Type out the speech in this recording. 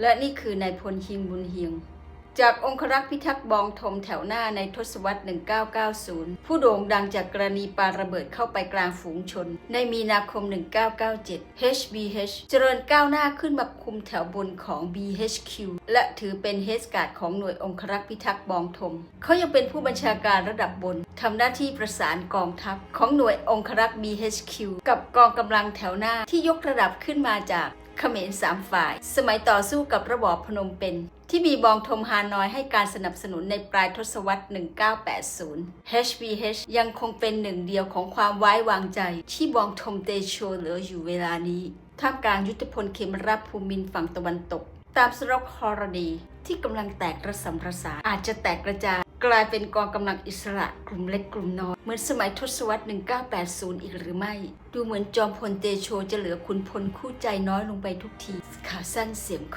และนี่คือนายพลฮิงบุญเฮียง จากองครักษ์พิทักษ์บองทมแถวหน้าในทศวรรษ 1990 ผู้โด่งดังจากกรณีปาระเบิดเข้าไปกลางฝูงชน ในมีนาคม 1997 HBH เจริญก้าวหน้าขึ้นมาคุมแถวบนของ BHQ และถือเป็นเฮสการ์ดของหน่วยองครักษ์พิทักษ์บองทมเขายังเป็นผู้บัญชาการระดับบนทำหน้าที่ประสานกองทัพของหน่วยองครักษ์ BHQ กับกองกำลังแถวหน้าที่ยกระดับขึ้นมาจาก เขมรสามฝ่าย สมัยต่อสู้กับระบอบพนมเปญที่มีบองทมฮานอยให้การสนับสนุนในปลายทศวรรษ 1980 HBH ยังคงเป็นหนึ่งเดียวของความไว้วางใจ ที่บองทมเตโชเหลืออยู่เวลานี้ท่ามกลางยุทธพลเขมรับภูมินฝั่งตะวันตก ตามสรกฮอรดีที่กำลังแตกระสำระสานอาจจะแตกกระจาย กลายเป็นกองกำลังอิสระกลุ่มเล็กกลุ่มน้อยเหมือนสมัยทศวรรษ 1980 อีกหรือไม่ ดูเหมือนจอมพลเตโชจะเหลือคุณพลคู่ใจน้อยลงไปทุกที ขาสั้นเสียงโค